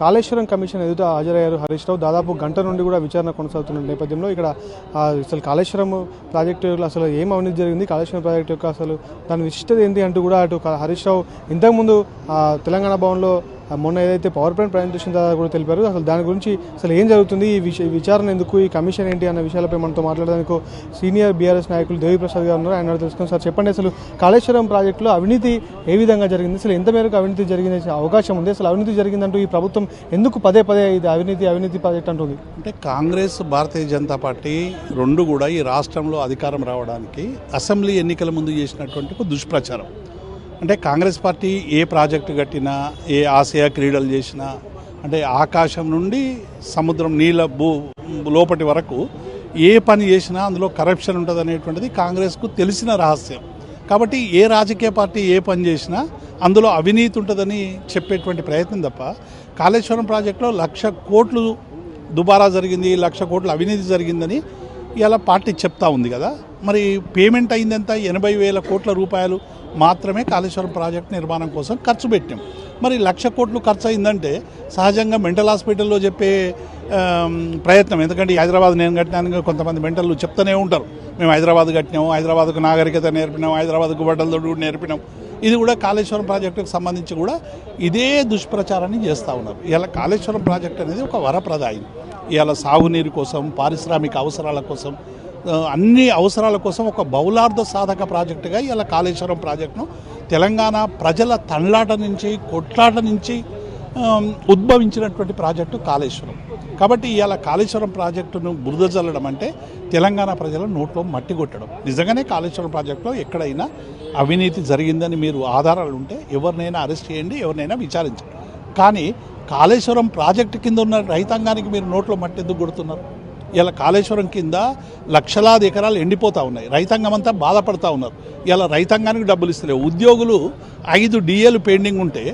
Kaleshwaram commission ఎదుట హాజరయ్యారు. హరీష్ రావు దాదాపు గంట నుండి కూడా విచారణ కొనసాగుతున్న నేపథ్యంలో ఇక్కడ అసలు కాళేశ్వరం ప్రాజెక్టు యొక్క అసలు ఏం అవినీతి జరిగింది? కాళేశ్వరం ప్రాజెక్టు యొక్క అసలు దాని విశిష్టత ఏంటి అంటూ కూడా అటు హరీష్ రావు ఇంతకుముందు తెలంగాణ భవన్లో మొన్న ఏదైతే పవర్ పాయింట్ ప్రజెంటేషన్ ద్వారా కూడా తెలిపారు అసలు దాని గురించి అసలు ఏం జరుగుతుంది ఈ విచారణ ఎందుకు ఈ కమిషన్ ఏంటి అన్న విషయాలపై మనతో మాట్లాడడానికి సీనియర్ బీఆర్ఎస్ నాయకులు దేవిప్రసాద్ గారు ఉన్నారు. ఆయన తెలుసుకుని సార్ చెప్పండి అసలు కాళేశ్వరం ప్రాజెక్టులో అవినీతి ఏ విధంగా జరిగింది? అసలు ఎంత మేరకు అవినీతి జరిగింది? అవకాశం ఉంది. అసలు అవినీతి జరిగిందంటూ ఈ ప్రభుత్వం ఎందుకు పదే పదే ఇది అవినీతి అవినీతి ప్రాజెక్ట్ అంటుంది? అంటే కాంగ్రెస్ భారతీయ జనతా పార్టీ రెండు కూడా ఈ రాష్ట్రంలో అధికారం రావడానికి అసెంబ్లీ ఎన్నికల ముందు చేసినటువంటి ఒక దుష్ప్రచారం. అంటే కాంగ్రెస్ పార్టీ ఏ ప్రాజెక్టు కట్టినా ఏ ఆసియా క్రీడలు చేసినా అంటే ఆకాశం నుండి సముద్రం నీళ్ళ భూ లోపటి వరకు ఏ పని చేసినా అందులో కరప్షన్ ఉంటుంది అనేటువంటిది కాంగ్రెస్కు తెలిసిన రహస్యం. కాబట్టి ఏ రాజకీయ పార్టీ ఏ పని చేసినా అందులో అవినీతి ఉంటుందని చెప్పేటువంటి ప్రయత్నం తప్ప కాళేశ్వరం ప్రాజెక్టులో లక్ష కోట్లు దుబారా జరిగింది లక్ష కోట్లు అవినీతి జరిగిందని ఇలా పార్టీ చెప్తా ఉంది కదా. మరి పేమెంట్ అయిందంతా ఎనభై వేల కోట్ల రూపాయలు మాత్రమే కాళేశ్వరం ప్రాజెక్ట్ నిర్మాణం కోసం ఖర్చు పెట్టాం. మరి లక్ష కోట్లు ఖర్చు అయిందంటే సహజంగా మెంటల్ హాస్పిటల్లో చెప్పే ప్రయత్నం. ఎందుకంటే హైదరాబాద్ నేను కట్టినాను కొంతమంది మెంటల్ చెప్తూనే ఉంటారు. మేము హైదరాబాద్ కట్టినాము హైదరాబాద్కు నాగరికత నేర్పినాం హైదరాబాద్కు బట్టలతో నేర్పినాం. ఇది కూడా కాళేశ్వరం ప్రాజెక్టుకు సంబంధించి కూడా ఇదే దుష్ప్రచారాన్ని చేస్తూ ఉన్నారు. ఇలా కాళేశ్వరం ప్రాజెక్ట్ అనేది ఒక వరప్రదాయం. ఇవాళ సాగునీరు కోసం పారిశ్రామిక అవసరాల కోసం అన్ని అవసరాల కోసం ఒక బౌలార్థ సాధక ప్రాజెక్టుగా ఇలా కాళేశ్వరం ప్రాజెక్టును తెలంగాణ ప్రజల తండ్లాట నుంచి కొట్లాట నుంచి ఉద్భవించినటువంటి ప్రాజెక్టు కాళేశ్వరం. కాబట్టి ఇవాళ కాళేశ్వరం ప్రాజెక్టును బురద చల్లడం అంటే తెలంగాణ ప్రజల నోట్లో మట్టి కొట్టడం. నిజంగానే కాళేశ్వరం ప్రాజెక్టులో ఎక్కడైనా అవినీతి జరిగిందని మీరు ఆధారాలు ఉంటే ఎవరినైనా అరెస్ట్ చేయండి ఎవరినైనా విచారించండి. కానీ కాళేశ్వరం ప్రాజెక్టు కింద ఉన్న రైతాంగానికి మీరు నోట్లో మట్టి ఎందుకు కొడుతున్నారు? ఇలా కాళేశ్వరం కింద లక్షలాది ఎకరాలు ఎండిపోతూ ఉన్నాయి. రైతాంగం అంతా బాధపడతా ఉన్నారు. ఇలా రైతాంగానికి డబ్బులు ఇస్తలేవు ఉద్యోగులు ఐదు డిఏలు పెండింగ్ ఉంటే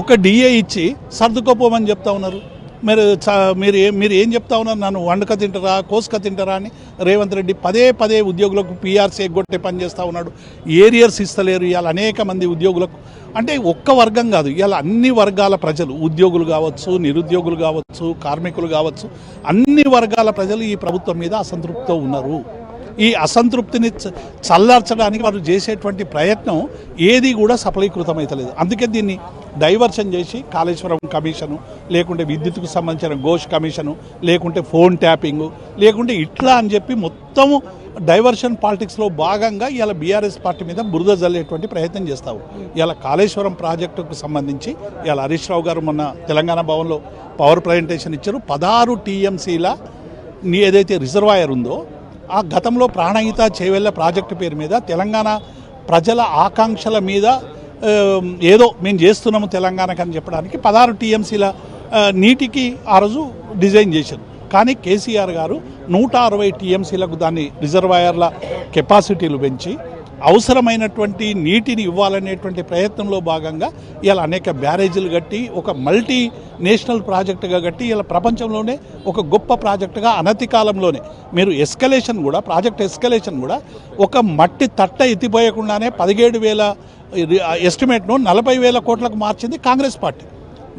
ఒక డిఏ ఇచ్చి సర్దుకోపోమని చెప్తా ఉన్నారు. మీరు చ- మీరు మీరు ఏం చెప్తా ఉన్నారు? నన్ను వండుక తింటారా కోసుక తింటారా అని రేవంత్ రెడ్డి పదే పదే ఉద్యోగులకు పీఆర్సీ ఎగ్గొట్టే పని చేస్తూ ఉన్నాడు. ఏరియర్స్ ఇస్తలేరు ఇవాళ అనేక మంది ఉద్యోగులకు. అంటే ఒక్క వర్గం కాదు ఇవాళ అన్ని వర్గాల ప్రజలు ఉద్యోగులు కావచ్చు నిరుద్యోగులు కావచ్చు కార్మికులు కావచ్చు అన్ని వర్గాల ప్రజలు ఈ ప్రభుత్వం మీద అసంతృప్తితో ఉన్నారు. ఈ అసంతృప్తిని చ- చల్లార్చడానికి వారు చేసేటువంటి ప్రయత్నం ఏది కూడా సఫలీకృతమైతలేదు. అందుకే దీన్ని డైవర్షన్ చేసి కాళేశ్వరం కమిషను లేకుంటే విద్యుత్కు సంబంధించిన ఘోష్ కమిషను లేకుంటే ఫోన్ ట్యాపింగ్ లేకుంటే ఇట్లా అని చెప్పి మొత్తము డైవర్షన్ పాలిటిక్స్లో భాగంగా ఇలా బీఆర్ఎస్ పార్టీ మీద బురద జల్లేటువంటి ప్రయత్నం చేస్తావు. ఇలా కాళేశ్వరం ప్రాజెక్టుకు సంబంధించి ఇలా హరీష్ రావు గారు మొన్న తెలంగాణ భవన్లో పవర్ ప్రజెంటేషన్ ఇచ్చారు. పదహారు టీఎంసీల నీ ఏదైతే రిజర్వాయర్ ఉందో ఆ గతంలో ప్రాణహిత చేవెళ్ళ ప్రాజెక్టు పేరు మీద తెలంగాణ ప్రజల ఆకాంక్షల మీద ఏదో మేము చేస్తున్నాము తెలంగాణకు అని చెప్పడానికి పదహారు టీఎంసీల నీటికి ఆ రోజు డిజైన్ చేశారు. కానీ కేసీఆర్ గారు నూట అరవై టీఎంసీలకు దాన్ని రిజర్వాయర్ల కెపాసిటీలు పెంచి అవసరమైనటువంటి నీటిని ఇవ్వాలనేటువంటి ప్రయత్నంలో భాగంగా ఇలా అనేక బ్యారేజీలు కట్టి ఒక మల్టీ నేషనల్ ప్రాజెక్టుగా కట్టి ఇలా ప్రపంచంలోనే ఒక గొప్ప ప్రాజెక్టుగా అనతి కాలంలోనే మీరు ఎస్కలేషన్ కూడా ప్రాజెక్ట్ ఎస్కలేషన్ కూడా ఒక మట్టి తట్ట ఎత్తిపోయకుండానే పదిహేడు వేల ఎస్టిమేట్ను నలభై వేల కోట్లకు మార్చింది కాంగ్రెస్ పార్టీ.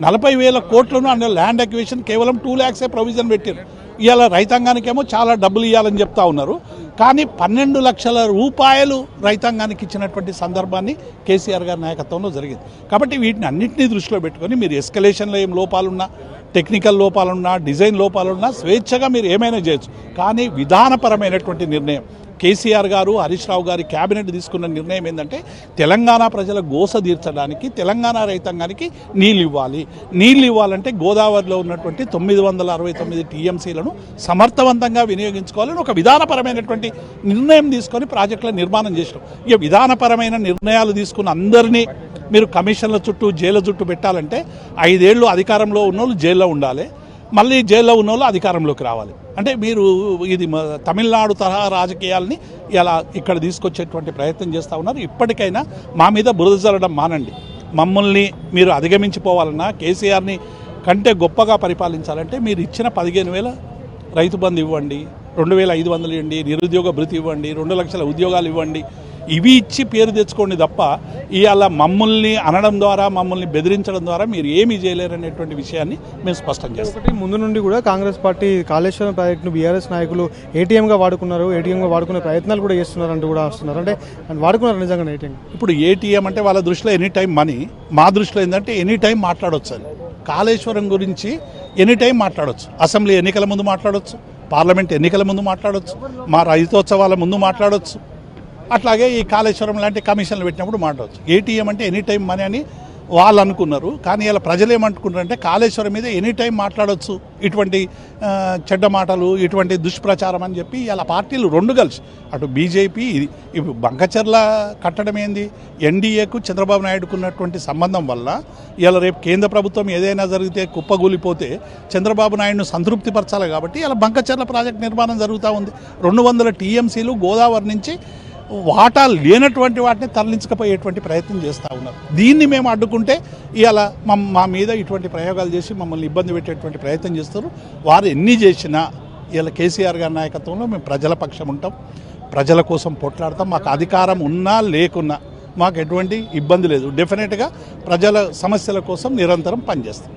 నలభై వేల కోట్లను అండ్ ల్యాండ్ అక్విజిషన్ కేవలం టూ ల్యాక్సే ప్రొవిజన్ పెట్టారు. ఇవాళ రైతాంగానికేమో చాలా డబ్బులు ఇవ్వాలని చెప్తా ఉన్నారు. కానీ పన్నెండు లక్షల రూపాయలు రైతాంగానికి ఇచ్చినటువంటి సందర్భాన్ని కేసీఆర్ గారి నాయకత్వంలో జరిగింది. కాబట్టి వీటిని అన్నింటినీ దృష్టిలో పెట్టుకొని మీరు ఎస్కలేషన్లో ఏం లోపాలున్నా టెక్నికల్ లోపాలున్నా డిజైన్ లోపాలున్నా స్వేచ్ఛగా మీరు ఏమైనా చేయొచ్చు. కానీ విధానపరమైనటువంటి నిర్ణయం కేసీఆర్ గారు హరీష్ రావు గారి కేబినెట్ తీసుకున్న నిర్ణయం ఏంటంటే తెలంగాణ ప్రజల గోస తీర్చడానికి తెలంగాణ రైతాంగానికి నీళ్ళు ఇవ్వాలి. నీళ్ళు ఇవ్వాలంటే గోదావరిలో ఉన్నటువంటి తొమ్మిది వందల అరవై తొమ్మిది టీఎంసీలను సమర్థవంతంగా వినియోగించుకోవాలని ఒక విధానపరమైనటువంటి నిర్ణయం తీసుకొని ప్రాజెక్టుల నిర్మాణం చేసినాం. ఇక విధానపరమైన నిర్ణయాలు తీసుకున్న అందరినీ మీరు కమిషన్ల చుట్టూ జైళ్ళ చుట్టూ పెట్టాలంటే ఐదేళ్ళు అధికారంలో ఉన్న వాళ్ళు జైల్లో ఉండాలి. మళ్ళీ జైల్లో ఉన్న వాళ్ళు అధికారంలోకి రావాలి. అంటే మీరు ఇది తమిళనాడు తరహా రాజకీయాల్ని ఇలా ఇక్కడ తీసుకొచ్చేటువంటి ప్రయత్నం చేస్తూ ఉన్నారు. ఇప్పటికైనా మా మీద బురద జరగడం మానండి. మమ్మల్ని మీరు అధిగమించిపోవాలన్నా కేసీఆర్ని కంటే గొప్పగా పరిపాలించాలంటే మీరు ఇచ్చిన పదిహేను వేల రైతు బంధు ఇవ్వండి రెండు వేల ఐదు వందలు ఇవ్వండి నిరుద్యోగ భృతి ఇవ్వండి రెండు లక్షల ఉద్యోగాలు ఇవ్వండి ఇవి ఇచ్చి పేరు తెచ్చుకోండి తప్ప ఇవాళ మమ్మల్ని అనడం ద్వారా మమ్మల్ని బెదిరించడం ద్వారా మీరు ఏమీ చేయలేరు అనేటువంటి విషయాన్ని మేము స్పష్టం చేస్తాం. ముందు నుండి కూడా కాంగ్రెస్ పార్టీ కాళేశ్వరం ప్రాజెక్టును బీఆర్ఎస్ నాయకులు ఏటీఎంగా వాడుకున్నారు ఏటీఎంగా వాడుకునే ప్రయత్నాలు కూడా చేస్తున్నారు అంటూ కూడా వస్తున్నారు. అంటే వాడుకున్నారు నిజంగా ఏటీఎం. ఇప్పుడు ఏటీఎం అంటే వాళ్ళ దృష్టిలో ఎనీ టైం మనీ మా దృష్టిలో ఏంటంటే ఎనీ టైం మాట్లాడొచ్చు అని కాళేశ్వరం గురించి ఎనీ టైం మాట్లాడొచ్చు. అసెంబ్లీ ఎన్నికల ముందు మాట్లాడొచ్చు. పార్లమెంట్ ఎన్నికల ముందు మాట్లాడొచ్చు. మా రైతోత్సవాల ముందు మాట్లాడొచ్చు. అట్లాగే ఈ కాళేశ్వరం లాంటి కమిషన్లు పెట్టినప్పుడు మాట్లాడచ్చు. ఏటీఎం అంటే ఎనీ టైం మనీ అని వాళ్ళు అనుకున్నారు. కానీ ఇలా ప్రజలు ఏమనుకుంటారంటే కాళేశ్వరం మీద ఎనీ టైం మాట్లాడవచ్చు ఇటువంటి చెడ్డ మాటలు ఇటువంటి దుష్ప్రచారం అని చెప్పి ఇలా పార్టీలు రెండు కలిసి అటు బీజేపీ ఇది ఇప్పుడు బంకచర్ల కట్టడం ఏంది? ఎన్డీఏకు చంద్రబాబు నాయుడుకు ఉన్నటువంటి సంబంధం వల్ల ఇలా రేపు కేంద్ర ప్రభుత్వం ఏదైనా జరిగితే కుప్పగూలిపోతే చంద్రబాబు నాయుడును సంతృప్తి పరచాలి కాబట్టి ఇలా బంకచర్ల ప్రాజెక్ట్ నిర్మాణం జరుగుతూ ఉంది. రెండు వందల టీఎంసీలు గోదావరి నుంచి వాటా లేనటువంటి వాటిని తరలించకపోయేటువంటి ప్రయత్నం చేస్తూ ఉన్నారు. దీన్ని మేము అడ్డుకుంటే ఇవాళ మా మీద ఇటువంటి ప్రయోగాలు చేసి మమ్మల్ని ఇబ్బంది పెట్టేటువంటి ప్రయత్నం చేస్తారు. వారు ఎన్ని చేసినా ఇలా కేసీఆర్ గారి నాయకత్వంలో మేము ప్రజల పక్షం ఉంటాం. ప్రజల కోసం పోట్లాడతాం. మాకు అధికారం ఉన్నా లేకున్నా మాకు ఎటువంటి ఇబ్బంది లేదు. డెఫినెట్గా ప్రజల సమస్యల కోసం నిరంతరం పనిచేస్తాం.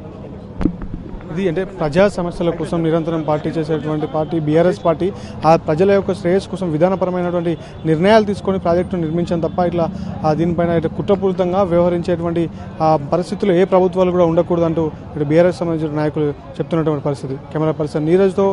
ఇది అంటే ప్రజా సమస్యల కోసం నిరంతరం పార్టీ చేసేటువంటి పార్టీ బీఆర్ఎస్ పార్టీ ఆ ప్రజల యొక్క శ్రేయస్ కోసం విధానపరమైనటువంటి నిర్ణయాలు తీసుకొని ప్రాజెక్టును నిర్మించడం తప్ప ఇట్లా దీనిపైన ఇట్లా కుట్రపూరితంగా వ్యవహరించేటువంటి ఆ పరిస్థితులు ఏ ప్రభుత్వాలు కూడా ఉండకూడదంటూ ఇటు బీఆర్ఎస్ సంబంధించిన నాయకులు చెప్తున్నటువంటి పరిస్థితి. Camera person నీరజ్తో